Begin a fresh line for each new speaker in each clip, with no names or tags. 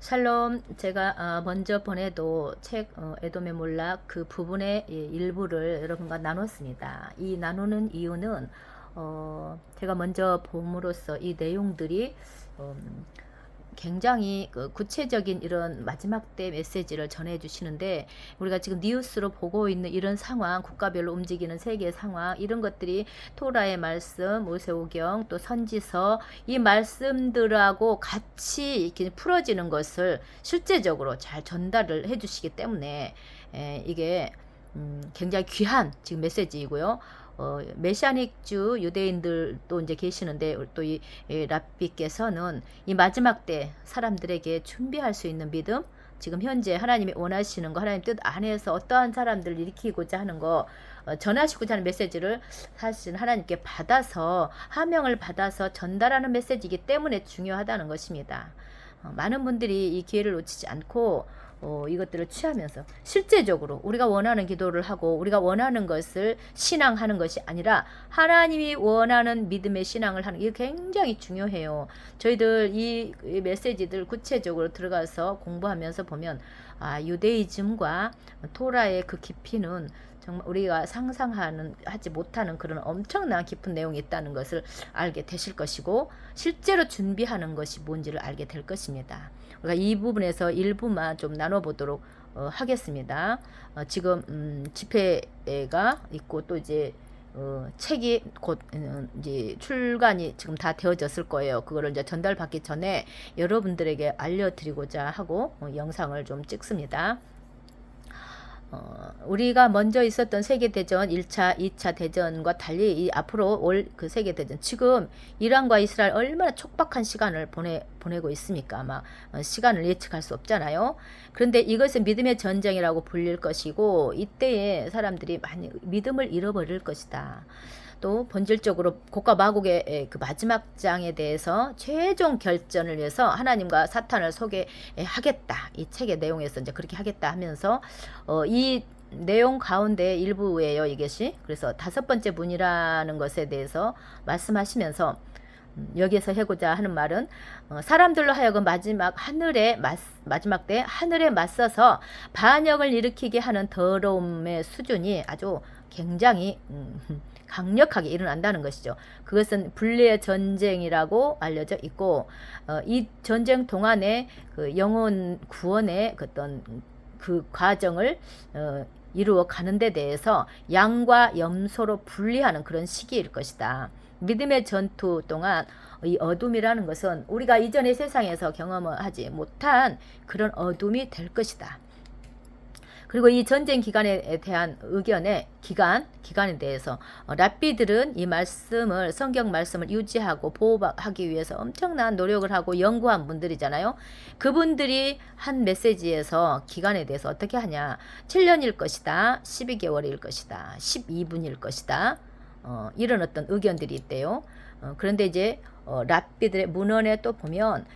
샬롬 제가 어, 먼저 보내도 책 어, 에돔의 몰락 그 부분의 예, 일부를 여러분과 나눴습니다. 이 나누는 이유는 어, 제가 먼저 봄으로써 이 내용들이 음, 굉장히 그 구체적인 이런 마지막 때 메시지를 전해 주시는데 우리가 지금 뉴스로 보고 있는 이런 상황 국가별로 움직이는 세계 상황 이런 것들이 토라의 말씀 모세오경 또 선지서 이 말씀들하고 같이 이렇게 풀어지는 것을 실제적으로 잘 전달을 해 주시기 때문에 에, 이게 음, 굉장히 귀한 지금 메시지이고요. 어, 메시아닉주 유대인들도 이제 계시는데 또 이 랍비께서는 이 마지막 때 사람들에게 준비할 수 있는 믿음 지금 현재 하나님이 원하시는 거 하나님 뜻 안에서 어떠한 사람들을 일으키고자 하는 거 어, 전하시고자 하는 메시지를 사실 하나님께 받아서 하명을 받아서 전달하는 메시지이기 때문에 중요하다는 것입니다. 어, 많은 분들이 이 기회를 놓치지 않고 어, 이것들을 취하면서 실제적으로 우리가 원하는 기도를 하고 우리가 원하는 것을 신앙하는 것이 아니라 하나님이 원하는 믿음의 신앙을 하는 게 굉장히 중요해요. 저희들 이, 이 메시지들 구체적으로 들어가서 공부하면서 보면 아 유대이즘과 토라의 그 깊이는 정말 우리가 상상하는 하지 못하는 그런 엄청난 깊은 내용이 있다는 것을 알게 되실 것이고 실제로 준비하는 것이 뭔지를 알게 될 것입니다. 우리가 이 부분에서 일부만 좀 나눠보도록 어, 하겠습니다. 어, 지금 음, 집회가 있고 또 이제 어, 책이 곧 음, 이제 출간이 지금 다 되어졌을 거예요. 그거를 이제 전달받기 전에 여러분들에게 알려드리고자 하고 어, 영상을 좀 찍습니다. 어, 우리가 먼저 있었던 세계대전 1차, 2차 대전과 달리 이 앞으로 올 그 세계대전 지금 이란과 이스라엘 얼마나 촉박한 시간을 보내 보내고 있습니까? 아마 어, 시간을 예측할 수 없잖아요. 그런데 이것은 믿음의 전쟁이라고 불릴 것이고 이때에 사람들이 많이 믿음을 잃어버릴 것이다. 또 본질적으로 곡과 마곡의 그 마지막 장에 대해서 최종 결전을 위해서 하나님과 사탄을 소개하겠다. 이 책의 내용에서 이제 그렇게 하겠다 하면서 어, 이 내용 가운데 일부예요, 이것이. 그래서 다섯 번째 문이라는 것에 대해서 말씀하시면서 음, 여기에서 해고자 하는 말은 어, 사람들로 하여금 마지막 하늘에 맞, 마지막 때 하늘에 맞서서 반역을 일으키게 하는 더러움의 수준이 아주 굉장히 음, 강력하게 일어난다는 것이죠. 그것은 분리의 전쟁이라고 알려져 있고 어, 이 전쟁 동안에 그 영혼 구원의 그 어떤 그 과정을 어, 이루어 가는 데 대해서 양과 염소로 분리하는 그런 시기일 것이다. 믿음의 전투 동안 이 어둠이라는 것은 우리가 이전의 세상에서 경험하지 못한 그런 어둠이 될 것이다. 그리고 이 전쟁 기간에 대한 의견의 기간, 기간에 대해서 어, 랍비들은 이 말씀을 성경 말씀을 유지하고 보호하기 위해서 엄청난 노력을 하고 연구한 분들이잖아요. 그분들이 한 메시지에서 기간에 대해서 어떻게 하냐? 7년일 것이다. 12개월일 것이다. 12분일 것이다. 어, 이런 어떤 의견들이 있대요. 어, 그런데 이제 어, 랍비들의 문헌에 또 보면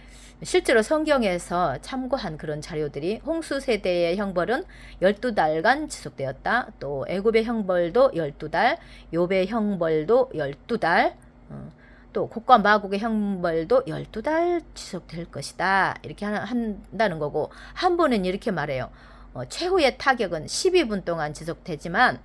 실제로 성경에서 참고한 그런 자료들이 홍수 세대의 형벌은 12달간 지속되었다. 또 애굽의 형벌도 12달, 욥의 형벌도 12달. 어, 또 곡과 마곡의 형벌도 12달 지속될 것이다. 이렇게 한다는 거고 한 번은 이렇게 말해요. 어, 최후의 타격은 12분 동안 지속되지만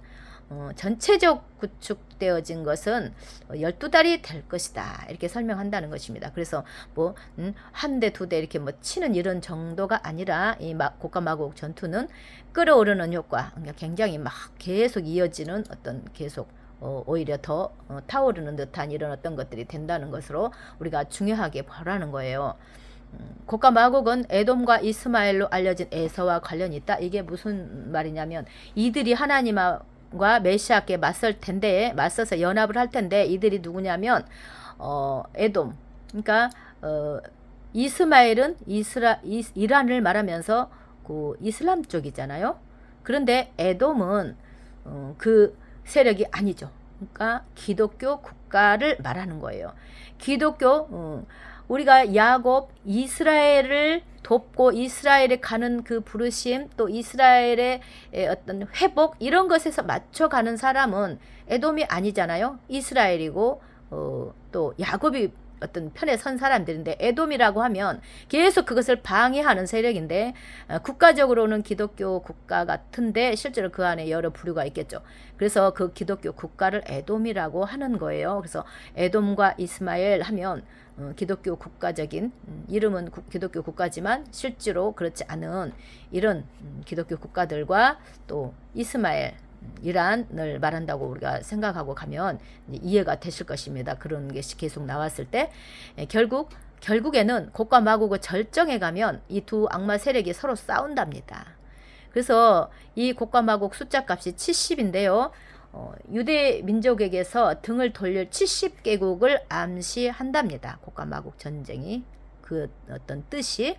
어, 전체적 구축되어진 것은 12달이 될 것이다. 이렇게 설명한다는 것입니다. 그래서 뭐, 음, 한 대, 두 대 이렇게 뭐 치는 이런 정도가 아니라 이 고가 마곡 전투는 끌어오르는 효과, 그러니까 굉장히 막 계속 이어지는 어떤 계속 어, 오히려 더 어, 타오르는 듯한 이런 어떤 것들이 된다는 것으로 우리가 중요하게 보라는 거예요. 음, 고가 마곡은 에돔과 이스마엘로 알려진 에서와 관련이 있다. 이게 무슨 말이냐면 이들이 하나님과 과 메시아께 맞설 텐데 맞서서 연합을 할 텐데 이들이 누구냐면 어 에돔 그러니까 어 이스마엘은 이스라 이, 이란을 말하면서 그 이슬람 쪽이잖아요. 그런데 에돔은 어, 그 세력이 아니죠. 그러니까 기독교 국가를 말하는 거예요. 기독교 어, 우리가 야곱 이스라엘을 돕고 이스라엘에 가는 그 부르심 또 이스라엘의 어떤 회복 이런 것에서 맞춰가는 사람은 에돔이 아니잖아요. 이스라엘이고 어, 또 야곱이 어떤 편에 선 사람들인데 에돔이라고 하면 계속 그것을 방해하는 세력인데 어, 국가적으로는 기독교 국가 같은데 실제로 그 안에 여러 부류가 있겠죠. 그래서 그 기독교 국가를 에돔이라고 하는 거예요. 그래서 에돔과 이스마엘 하면 어, 기독교 국가적인 음, 이름은 구- 기독교 국가지만 실제로 그렇지 않은 이런 음, 기독교 국가들과 또 이스마엘 음, 이란을 말한다고 우리가 생각하고 가면 이해가 되실 것입니다. 그런 게 계속 나왔을 때 예, 결국 결국에는 곡과 마곡을 절정에 가면 이 두 악마 세력이 서로 싸운답니다. 그래서 이 곡과 마곡 숫자 값이 70인데요. 어, 유대 민족에게서 등을 돌릴 70개국을 암시한답니다. 곡과 마곡 전쟁이 그 어떤 뜻이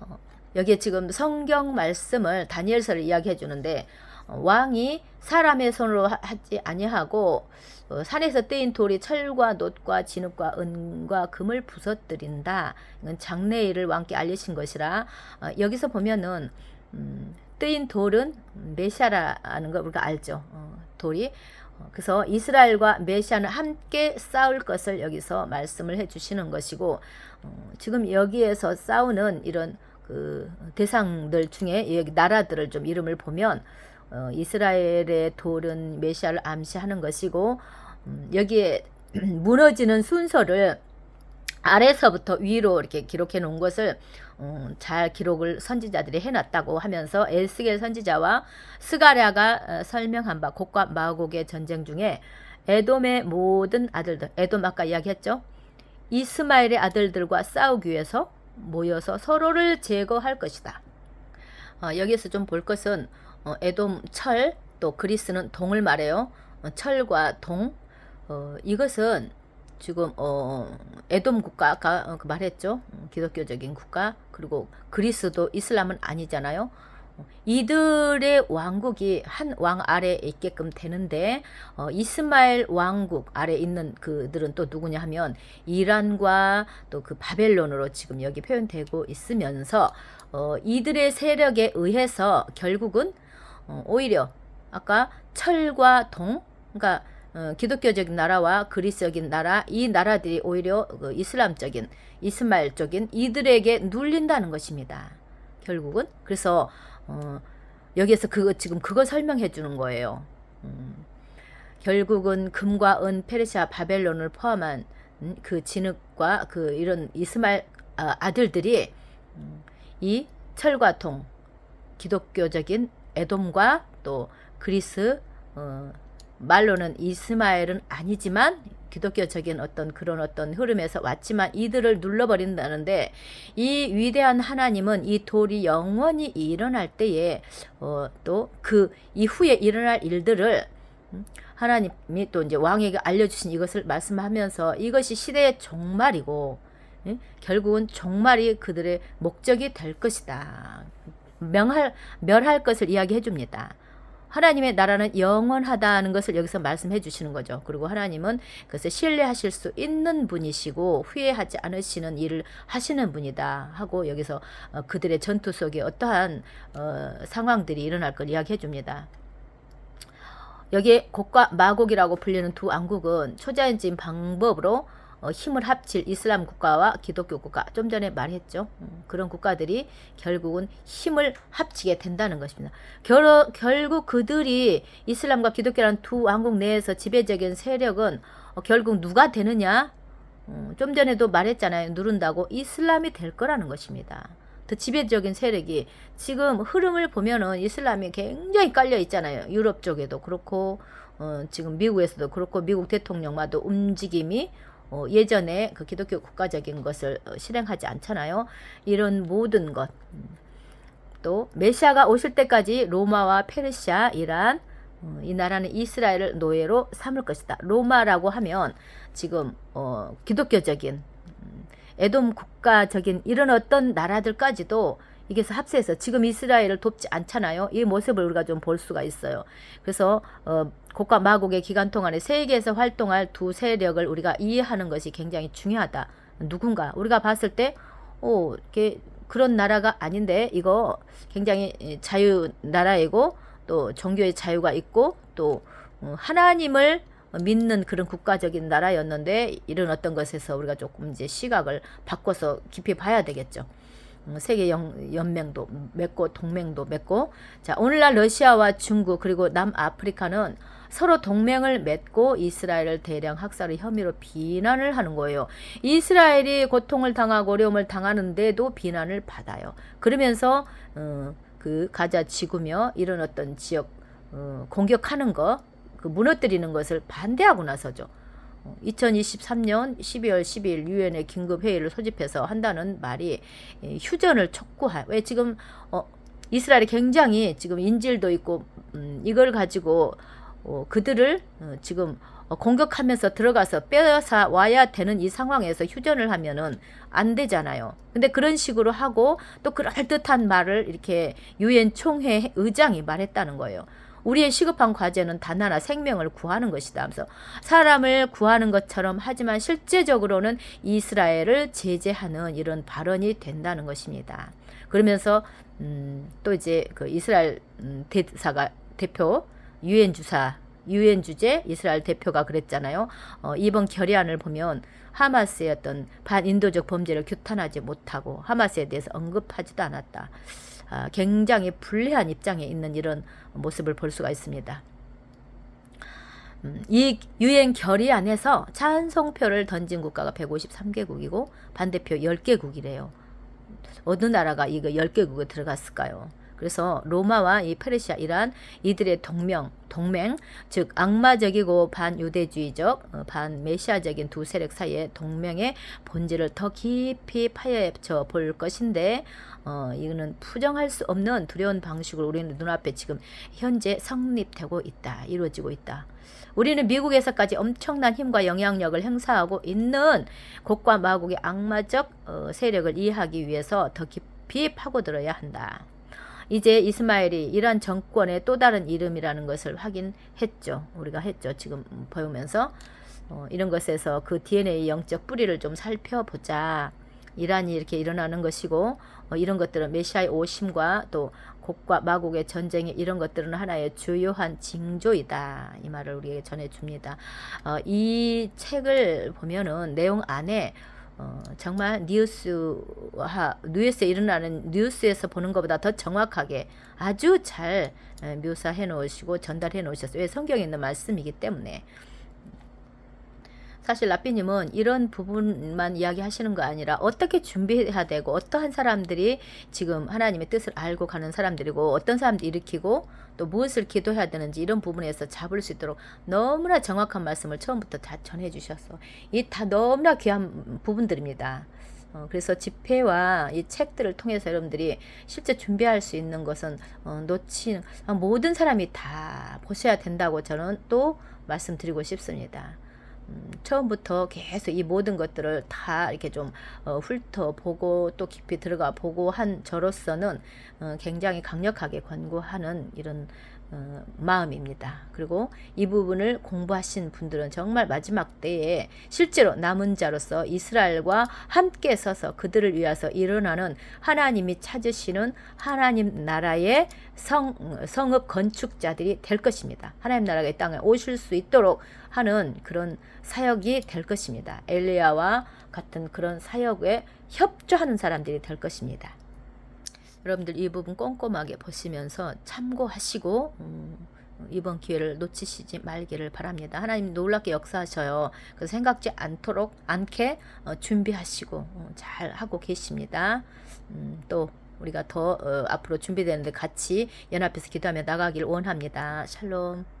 어, 여기에 지금 성경 말씀을 다니엘서를 이야기해 주는데 어, 왕이 사람의 손으로 하- 하지 아니하고 어, 산에서 떼인 돌이 철과 놋과 진흙과 은과 금을 부서뜨린다. 이건 장래일을 왕께 알리신 것이라 어, 여기서 보면은 음, 뜨인 돌은 메시아라는 거 우리가 알죠. 어, 돌이 어, 그래서 이스라엘과 메시아는 함께 싸울 것을 여기서 말씀을 해 주시는 것이고 어, 지금 여기에서 싸우는 이런 그 대상들 중에 여기 나라들을 좀 이름을 보면 어, 이스라엘의 돌은 메시아를 암시하는 것이고 음, 여기에 무너지는 순서를 아래서부터 위로 이렇게 기록해 놓은 것을 음, 잘 기록을 선지자들이 해놨다고 하면서 에스겔 선지자와 스가랴가 어, 설명한 바 곡과 마곡의 전쟁 중에 에돔의 모든 아들들 에돔 아까 이야기했죠 이스마엘의 아들들과 싸우기 위해서 모여서 서로를 제거할 것이다. 어, 여기에서 좀 볼 것은 어, 에돔 철, 또 그리스는 동을 말해요. 어, 철과 동. 어, 이것은 지금 어, 에돔 국가가 어, 그 말했죠. 음, 기독교적인 국가. 그리고 그리스도 이슬람은 아니잖아요. 어, 이들의 왕국이 한 왕 아래에 있게끔 되는데 어, 이스마엘 왕국 아래 있는 그들은 또 누구냐 하면 이란과 또 그 바벨론으로 지금 여기 표현되고 있으면서 어, 이들의 세력에 의해서 결국은 어, 오히려 아까 철과 동 그러니까 어, 기독교적인 나라와 그리스적인 나라 이 나라들이 오히려 그 이슬람적인 이스마엘적인 이들에게 눌린다는 것입니다. 결국은 그래서 어, 여기에서 그거 지금 그거 설명해 주는 거예요. 음, 결국은 금과 은, 페르시아, 바벨론을 포함한 음, 그 진흙과 그 이런 이스마엘 아, 아들들이 음, 이 철과 동 기독교적인 에돔과 또 그리스 어, 말로는 이스마엘은 아니지만 기독교적인 어떤 그런 어떤 흐름에서 왔지만 이들을 눌러버린다는데 이 위대한 하나님은 이 돌이 영원히 일어날 때에 어, 또 그 이후에 일어날 일들을 음, 하나님이 또 이제 왕에게 알려주신 이것을 말씀하면서 이것이 시대의 종말이고 예? 결국은 종말이 그들의 목적이 될 것이다. 명할 멸할 것을 이야기해 줍니다. 하나님의 나라는 영원하다는 것을 여기서 말씀해 주시는 거죠. 그리고 하나님은 그것을 신뢰하실 수 있는 분이시고 후회하지 않으시는 일을 하시는 분이다 하고 여기서 어, 그들의 전투 속에 어떠한 어, 상황들이 일어날 걸 이야기해 줍니다. 여기에 곡과 마곡이라고 불리는 두 왕국은 초자연적인 방법으로 어, 힘을 합칠 이슬람 국가와 기독교 국가 좀 전에 말했죠. 음, 그런 국가들이 결국은 힘을 합치게 된다는 것입니다. 결, 결국 그들이 이슬람과 기독교라는 두 왕국 내에서 지배적인 세력은 어, 결국 누가 되느냐? 음, 좀 전에도 말했잖아요. 누른다고 이슬람이 될 거라는 것입니다. 더 지배적인 세력이 지금 흐름을 보면은 이슬람이 굉장히 깔려 있잖아요. 유럽 쪽에도 그렇고 어, 지금 미국에서도 그렇고 미국 대통령마도 움직임이 어, 예전에 그 기독교 국가적인 것을 어, 실행하지 않잖아요. 이런 모든 것. 음. 또 메시아가 오실 때까지 로마와 페르시아, 이란 어, 이 나라는 이스라엘을 노예로 삼을 것이다. 로마라고 하면 지금 어, 기독교적인 음, 에돔 국가적인 이런 어떤 나라들까지도 이게서 합세해서 지금 이스라엘을 돕지 않잖아요. 이 모습을 우리가 좀 볼 수가 있어요. 그래서 어, 곡과 마곡의 기간 동안에 세계에서 활동할 두 세력을 우리가 이해하는 것이 굉장히 중요하다. 누군가 우리가 봤을 때, 오, 이게 그런 나라가 아닌데 이거 굉장히 자유 나라이고 또 종교의 자유가 있고 또 어, 하나님을 믿는 그런 국가적인 나라였는데 이런 어떤 것에서 우리가 조금 이제 시각을 바꿔서 깊이 봐야 되겠죠. 음, 세계 연, 연맹도 맺고 동맹도 맺고 자 오늘날 러시아와 중국 그리고 남아프리카는 서로 동맹을 맺고 이스라엘을 대량 학살의 혐의로 비난을 하는 거예요. 이스라엘이 고통을 당하고 어려움을 당하는데도 비난을 받아요. 그러면서 어, 그 가자 지구며 이런 어떤 지역 어, 공격하는 거, 그 무너뜨리는 것을 반대하고 나서죠. 2023년 12월 10일 유엔의 긴급 회의를 소집해서 한다는 말이 예, 휴전을 촉구하. 왜 지금 어, 이스라엘이 굉장히 지금 인질도 있고 음, 이걸 가지고 어, 그들을 어, 지금 어, 공격하면서 들어가서 빼앗아 와야 되는 이 상황에서 휴전을 하면은 안 되잖아요. 근데 그런 식으로 하고 또 그럴듯한 말을 이렇게 유엔 총회 의장이 말했다는 거예요. 우리의 시급한 과제는 단 하나 생명을 구하는 것이다. 하면서 사람을 구하는 것처럼 하지만 실제적으로는 이스라엘을 제재하는 이런 발언이 된다는 것입니다. 그러면서 음, 또 이제 그 이스라엘 음, 대사가 대표 유엔 주사 유엔 주재 이스라엘 대표가 그랬잖아요. 어, 이번 결의안을 보면 하마스의 어떤 반인도적 범죄를 규탄하지 못하고 하마스에 대해서 언급하지도 않았다. 아, 굉장히 불리한 입장에 있는 이런 모습을 볼 수가 있습니다. 음, 이 유엔 결의안에서 찬성표를 던진 국가가 153개국이고 반대표 10개국이래요. 어느 나라가 이거 10개국에 들어갔을까요? 그래서 로마와 이 페르시아, 이란 이들의 동명, 동맹, 즉 악마적이고 반유대주의적, 어, 반메시아적인 두 세력 사이의 동맹의 본질을 더 깊이 파헤쳐 볼 것인데 어, 이거는 부정할 수 없는 두려운 방식으로 우리는 눈앞에 지금 현재 성립되고 있다, 이루어지고 있다. 우리는 미국에서까지 엄청난 힘과 영향력을 행사하고 있는 곡과 마곡의 악마적 어, 세력을 이해하기 위해서 더 깊이 파고들어야 한다. 이제 이스마엘이 이란 정권의 또 다른 이름이라는 것을 확인했죠. 우리가 했죠. 지금 보면서 어, 이런 것에서 그 DNA 영적 뿌리를 좀 살펴보자. 이란이 이렇게 일어나는 것이고 어, 이런 것들은 메시아의 오심과 또 곡과 마곡의 전쟁의 이런 것들은 하나의 주요한 징조이다. 이 말을 우리에게 전해줍니다. 어, 이 책을 보면은 내용 안에 어, 정말 뉴스와 뉴스에 일어나는 뉴스에서 보는 것보다 더 정확하게 아주 잘 묘사해 놓으시고 전달해 놓으셨어요. 왜 성경에 있는 말씀이기 때문에. 사실 라삐님은 이런 부분만 이야기하시는 거 아니라 어떻게 준비해야 되고 어떠한 사람들이 지금 하나님의 뜻을 알고 가는 사람들이고 어떤 사람들이 일으키고 또 무엇을 기도해야 되는지 이런 부분에서 잡을 수 있도록 너무나 정확한 말씀을 처음부터 다 전해 주셨어. 이다 너무나 귀한 부분들입니다. 어, 그래서 집회와 이 책들을 통해서 여러분들이 실제 준비할 수 있는 것은 어, 놓친 모든 사람이 다 보셔야 된다고 저는 또 말씀드리고 싶습니다. 음, 처음부터 계속 이 모든 것들을 다 이렇게 좀 어, 훑어보고 또 깊이 들어가 보고 한 저로서는 어, 굉장히 강력하게 권고하는 이런 어, 마음입니다. 그리고 이 부분을 공부하신 분들은 정말 마지막 때에 실제로 남은 자로서 이스라엘과 함께 서서 그들을 위해서 일어나는 하나님이 찾으시는 하나님 나라의 성, 성읍 건축자들이 될 것입니다. 하나님 나라가 이 땅에 오실 수 있도록 하는 그런 사역이 될 것입니다. 엘리야와 같은 그런 사역에 협조하는 사람들이 될 것입니다. 여러분들 이 부분 꼼꼼하게 보시면서 참고하시고 음, 이번 기회를 놓치시지 말기를 바랍니다. 하나님 놀랍게 역사하셔요. 그 생각지 않도록 않게 어, 준비하시고 어, 잘 하고 계십니다. 음, 또 우리가 더 어, 앞으로 준비되는데 같이 연합해서 기도하며 나가길 원합니다. 샬롬.